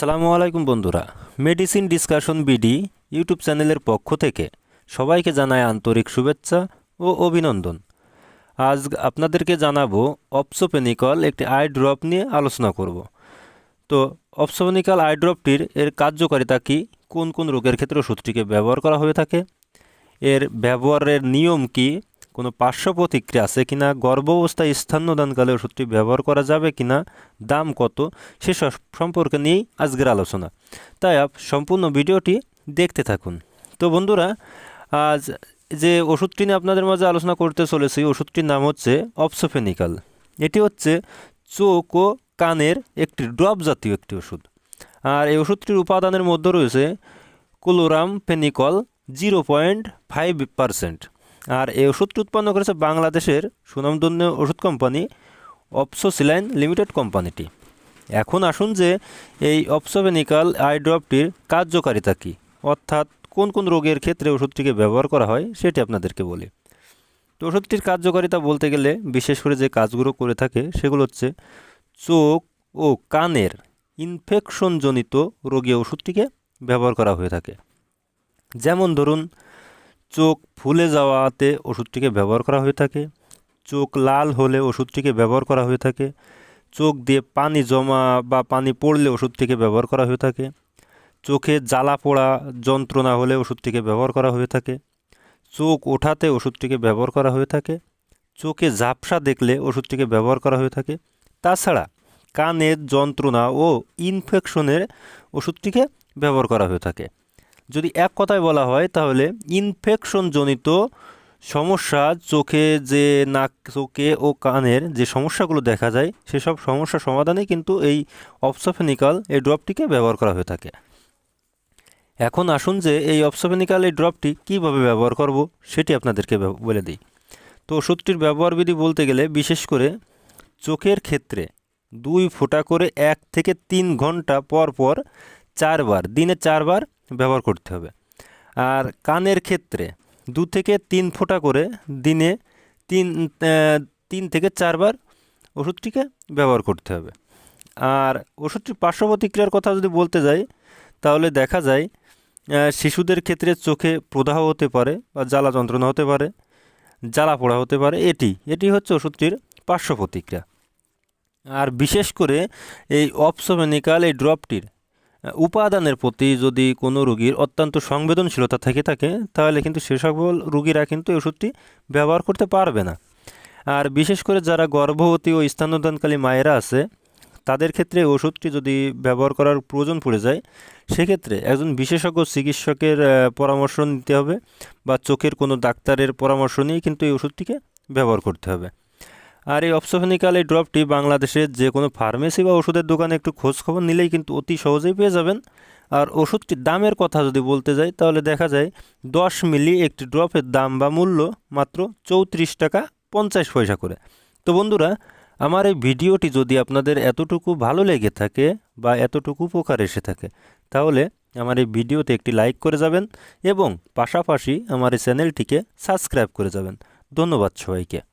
আসসালামু আলাইকুম বন্ধুরা। মেডিসিন ডিসকাশন বিডি ইউটিউব চ্যানেলের পক্ষ থেকে সবাইকে জানায় আন্তরিক শুভেচ্ছা ও অভিনন্দন। আজ আপনাদেরকে জানাব অপসোপেনিকল একটি আই ড্রপ নিয়ে আলোচনা করব। তো অপসোপেনিকল আই ড্রপটির এর কার্যকারিতা কী? কোন কোন রোগের ক্ষেত্রে ওষুধটিকে ব্যবহার করা হয়ে থাকে? এর ব্যবহারের নিয়ম কি? কোনো পার্শ্ব প্রতিক্রিয়া আছে কিনা, গর্ভ অবস্থায় স্থান্যদানকালে ওষুধটি ব্যবহার করা যাবে কিনা, দাম কত, সেসব সম্পর্কে নিয়েই আজকের আলোচনা। তাই আপ সম্পূর্ণ ভিডিওটি দেখতে থাকুন। তো বন্ধুরা, আজ যে ওষুধটি নিয়ে আপনাদের মাঝে আলোচনা করতে চলেছি, ওষুধটির নাম হচ্ছে অপসোফেনিক্যাল এটি হচ্ছে চোখ ও কানের একটি ড্রপ জাতীয় একটি ওষুধ। আর এই ওষুধটির উপাদানের মধ্যে রয়েছে chloramphenicol zero point five percent. আর এই ওষুধটি উৎপন্ন করেছে বাংলাদেশের সুনামধন্য ওষুধ কোম্পানি অপসোসিলাইন লিমিটেড কোম্পানিটি। এখন আসুন যে এই অপসোভেনিক্যাল আই ড্রপটির কার্যকারিতা কী, অর্থাৎ কোন কোন রোগের ক্ষেত্রে ওষুধটিকে ব্যবহার করা হয় সেটি আপনাদেরকে বলি। তো ওষুধটির কার্যকারিতা বলতে গেলে বিশেষ করে যে কাজগুলো করে থাকে সেগুলো হচ্ছে চোখ ও কানের ইনফেকশনজনিত রোগী ওষুধটিকে ব্যবহার করা হয়ে থাকে। যেমন ধরুন চোখ ফুলে যাওয়াতে ওষুধটিকে ব্যবহার করা হয়ে থাকে। চোখ লাল হলে ওষুধটিকে ব্যবহার করা হয়ে থাকে। চোখ দিয়ে পানি জমা বা পানি পড়লে ওষুধটিকে ব্যবহার করা হয়ে থাকে। চোখে জ্বালা পোড়া যন্ত্রণা হলে ওষুধটিকে ব্যবহার করা হয়ে থাকে। চোখ ওঠাতে ওষুধটিকে ব্যবহার করা হয়ে থাকে। চোখে ঝাপসা দেখলে ওষুধটিকে ব্যবহার করা হয়ে থাকে। তাছাড়া কানের যন্ত্রণা ও ইনফেকশনের ওষুধটিকে ব্যবহার করা হয়ে থাকে। যদি এক কথায় বলা হয়, তাহলে ইনফেকশনজনিত সমস্যা চোখে যে নাক, চোখে ও কানের যে সমস্যাগুলো দেখা যায়, সেসব সমস্যা সমাধানে কিন্তু এই অপসোফেনিক্যাল এই ড্রপটিকে ব্যবহার করা হয়ে থাকে। এখন আসুন যে এই অপসোফেনিক্যাল এই ড্রপটি কীভাবে ব্যবহার করব, সেটি আপনাদেরকে বলে দিই। তো ওষুধটির ব্যবহার বিধি বলতে গেলে, বিশেষ করে চোখের ক্ষেত্রে দুই ফোঁটা করে এক থেকে তিন ঘণ্টা পর পর চারবার, দিনে চারবার ব্যবহার করতে হবে। আর কানের ক্ষেত্রে দু থেকে তিন ফোঁটা করে দিনে তিন তিন থেকে চারবার ওষুধটিকে ব্যবহার করতে হবে। আর ওষুধটির পার্শ্ব প্রতিক্রিয়ার কথা যদি বলতে যাই, তাহলে দেখা যায় শিশুদের ক্ষেত্রে চোখে প্রদাহ হতে পারে বা জ্বালা যন্ত্রণা হতে পারে, জ্বালা পোড়া হতে পারে, এটি এটি হচ্ছে ওষুধটির পার্শ্ব প্রতিক্রিয়া আর বিশেষ করে এই অপসোমেনিক্যাল এই ড্রপটির উপাদানের প্রতি যদি কোনো রোগীর অত্যন্ত সংবেদনশীলতা থেকে থাকে, তাহলে কিন্তু সে সকল রোগীরা কিন্তু এই ওষুধটি ব্যবহার করতে পারবে না। আর বিশেষ করে যারা গর্ভবতী ও স্তন্যদানকালী মায়েরা আছে, তাদের ক্ষেত্রে ওষুধটি যদি ব্যবহার করার প্রয়োজন পড়ে যায়, সেক্ষেত্রে একজন বিশেষজ্ঞ চিকিৎসকের পরামর্শ নিতে হবে বা চোখের কোনো ডাক্তারের পরামর্শ নিয়ে কিন্তু এই ওষুধটিকে ব্যবহার করতে হবে। আর এই অপসোফেনিক্যাল এই ড্রপটি বাংলাদেশের যে কোনো ফার্মেসি বা ওষুধের দোকানে একটু খোঁজ খবর নিলেই কিন্তু অতি সহজেই পেয়ে যাবেন। আর ওষুধটির দামের কথা যদি বলতে যাই, তাহলে দেখা যায় দশ মিলি একটি ড্রপের দাম বা মূল্য মাত্র চৌত্রিশ টাকা পঞ্চাশ পয়সা করে। তো বন্ধুরা, আমার এই ভিডিওটি যদি আপনাদের এতটুকু ভালো লেগে থাকে বা এতটুকু উপকার এসে থাকে, তাহলে আমার এই ভিডিওতে একটি লাইক করে যাবেন এবং পাশাপাশি আমার এই চ্যানেলটিকে সাবস্ক্রাইব করে যাবেন। ধন্যবাদ সবাইকে।